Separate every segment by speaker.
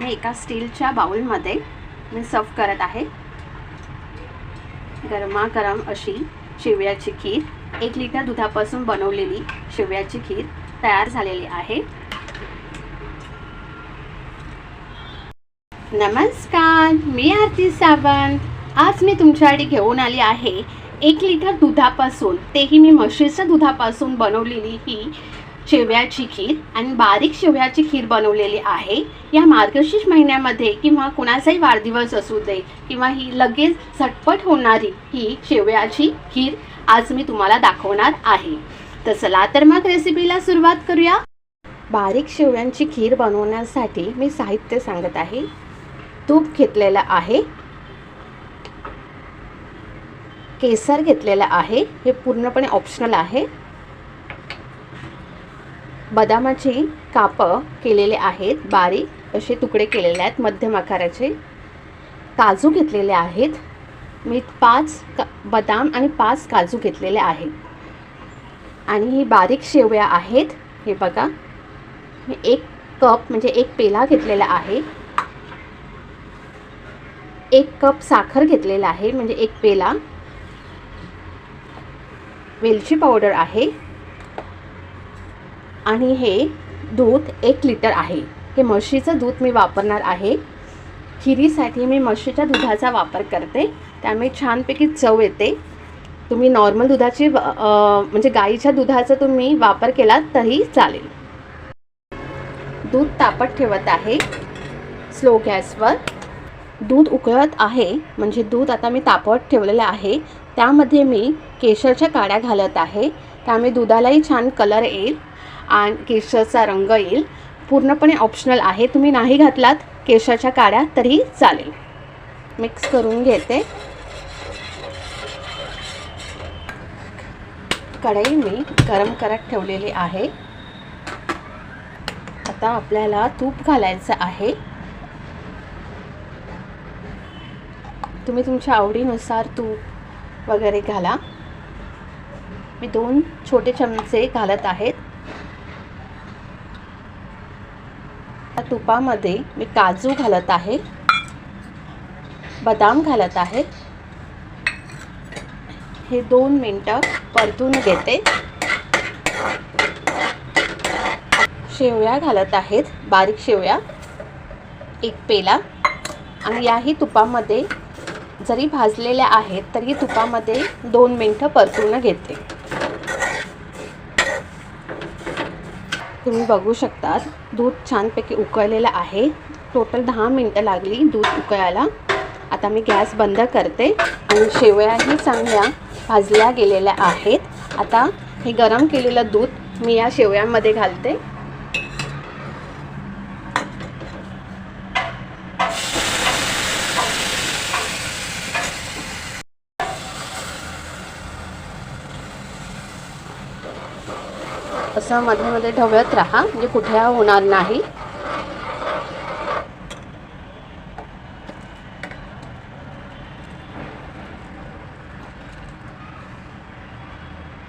Speaker 1: हे एका स्टीलच्या बाउलमध्ये मी सर्व करत आहे. गरमागरम अशी शेवयाची खीर एक लिटर दुधापासून बनवलेली शेवयाची खीर तयार झालेली आहे. नमस्कार मी आरती सावंत. आज मी तुमच्यासाठी घेऊन आली आहे एक लिटर दुधापासून तेही मी म्हशीच्या दुधापासून बनवलेली ही शेवयाची खीर आणि बारीक शेवयाची खीर बनवलेली आहे. या मार्गशीर्ष महिन्यामध्ये किंवा कुणाचाही वाढदिवस असू दे किंवा ही लगेच झटपट होणारी ही शेवयाची खीर आज मी तुम्हाला दाखवणार आहे. तर चला तर मग रेसिपीला सुरुवात करूया. बारीक शेवयांची खीर बनवण्यासाठी मी साहित्य सांगत आहे. तूप घेतलेलं आहे. केसर घेतलेलं आहे. हे पूर्णपणे ऑप्शनल आहे. बदामाची कापं केलेले आहेत बारीक असे तुकडे केलेले आहेत मध्यम आकाराचे. काजू घेतलेले आहेत. मी पाच का बदाम आणि पाच काजू घेतलेले आहेत. आणि ही बारीक शेवया आहेत. हे बघा. मी एक कप म्हणजे एक पेला घेतलेला आहे. एक कप साखर घेतलेला आहे म्हणजे एक पेला. वेलची पावडर आहे. आणि हे दूध एक लिटर आहे. हे म्हशीचं दूध मी वापरणार आहे. खिरीसाठी मी म्हशीच्या दुधाचा वापर करते. त्यामुळे छानपैकी चव येते. तुम्ही नॉर्मल दुधाची व- म्हणजे गाईच्या दुधाचा तुम्ही वापर केलात तरी चालेल. दूध तापत ठेवत आहे. स्लो गॅसवर दूध उकळत आहे. म्हणजे दूध आता मी तापवत ठेवलेलं आहे. त्यामध्ये मी केशरच्या काड्या घालत आहे. त्यामुळे दुधालाही छान कलर येईल. आणि केशाचा रंग येईल. पूर्णपणे ऑप्शनल आहे. तुम्ही नाही घातलात केशाच्या काड्या तरी चालेल. मिक्स करून घेते. कढई मी गरम करत ठेवलेली आहे. आता आपल्याला तूप घालायचं आहे. तुम्ही तुमच्या आवडीनुसार तूप वगैरे घाला. मी दोन छोटे चमचे घालत आहेत. तुपामध्ये मी काजू घालत आहे बदाम घालत आहे. हे दोन मिनटं परतून घेते. शेवया घालत आहेत बारीक शेवया एक पेला. आणि याही तुपामध्ये जरी भाजलेल्या आहेत तरी तुपामध्ये दोन मिनटं परतून घेते. तुम्ही बघू शकतात दूध छानपैकी उकळलेलं आहे. टोटल दहा मिनटं लागली दूध उकळायला. आता मी गॅस बंद करते आणि शेवयाही चांगल्या भाजल्या गेलेल्या आहेत. आता हे गरम केलेलं दूध मी या शेवयांमध्ये घालते. असं मध्ये मध्ये ढवळत राहा म्हणजे कुठे होणार नाही.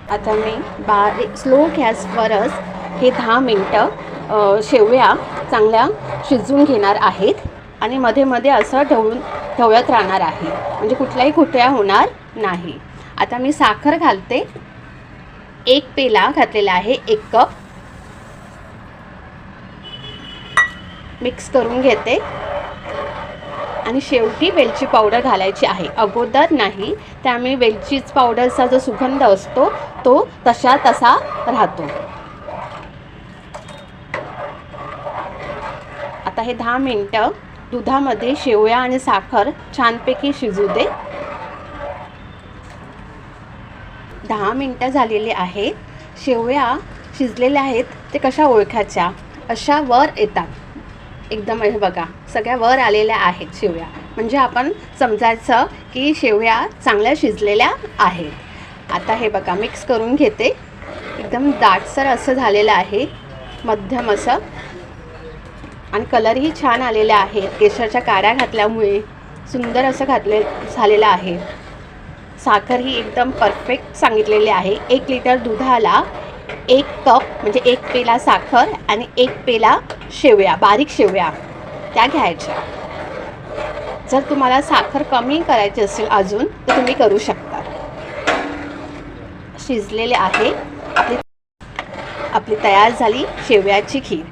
Speaker 1: आता मी बारीक स्लो गॅसवरच हे दहा मिनटं शेवया चांगल्या शिजवून घेणार आहेत आणि मध्ये मध्ये असं ढवळून ढवळत राहणार आहे. म्हणजे कुठल्याही कुठल्या होणार नाही. आता मी साखर घालते. एक पेला घातलेला आहे एक कप. मिक्स करून घेते. आणि शेवटी वेलची पावडर घालायची आहे. अगोदर नाही त्यामुळे वेलचीच पावडरचा जो सुगंध असतो तो तशा तसा राहतो. आता हे दहा मिनटं दुधामध्ये शेवया आणि साखर छानपैकी शिजू दे. दहा मिनटं झालेली आहेत. शेवया शिजलेल्या आहेत. ते कशा ओळखायच्या? अशा वर येतात. एकदम हे बघा सगळ्या वर आलेल्या आहेत शेवया. म्हणजे आपण समजायचं की शेवया चांगल्या शिजलेल्या आहेत. आता हे बघा मिक्स करून घेते. एकदम दाटसर असं झालेलं आहे. मध्यम असं. आणि कलरही छान आलेले आहेत. केशरच्या काड्या घातल्यामुळे सुंदर असं घातले झालेलं आहे. साखर ही एकदम परफेक्ट सांगितलेली आहे. एक लिटर दुधाला एक कप म्हणजे एक पेला साखर आणि एक पेला शेवया बारीक शेवया. त्या घ्यायच्या. जर तुम्हाला साखर कमी करायची असेल अजून तर तुम्ही करू शकता. शिजलेले आहे. आपली आपली तयार झाली शेवयाची खीर.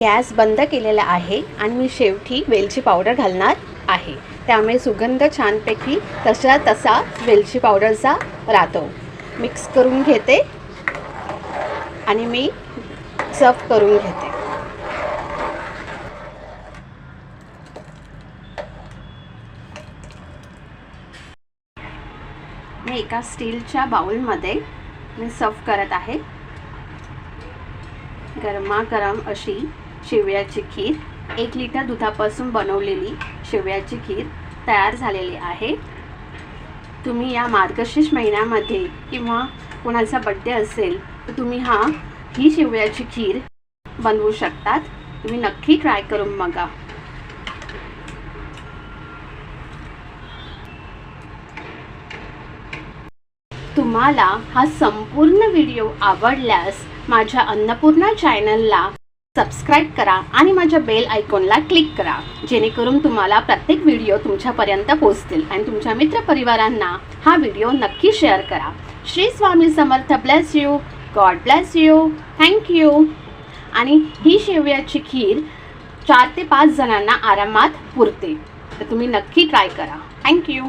Speaker 1: गॅस बंद केलेला आहे आणि मी शेवटी वेलची पावडर घालणार. आहे. त्यामुळे सुगंध छानपैकी तसा तसा वेलची पावडरचा राहतो. मिक्स करून घेते. आणि मी सर्व करून घेते. मी एका स्टीलच्या बाउलमध्ये मी सर्व करत आहे. गरमागरम अशी शेवयाची खीर. एक लिटर दुधापासून बनवलेली शेवयाची खीर तयार झालेली आहे. तुम्ही या मार्गशीर्ष महिन्यामध्ये किंवा कोणाचा बड्डे असेल तर तुम्ही हा ही शेवयाची खीर बनवू शकतात. तुम्ही नक्की ट्राय करून बघा. तुम्हाला हा संपूर्ण व्हिडिओ आवडल्यास माझ्या अन्नपूर्णा चॅनलला सबस्क्राईब करा आणि माझ्या बेल आयकॉनला क्लिक करा. जेणेकरून तुम्हाला प्रत्येक व्हिडिओ तुमच्यापर्यंत पोहोचतील आणि तुमच्या मित्रपरिवारांना हा व्हिडिओ नक्की शेअर करा. Shri Swami Samarth bless you God bless you thank you आणि ही शेवयाची खीर चार ते पाच जणांना आरामात पुरते. तर तुम्ही नक्की ट्राय करा. थँक्यू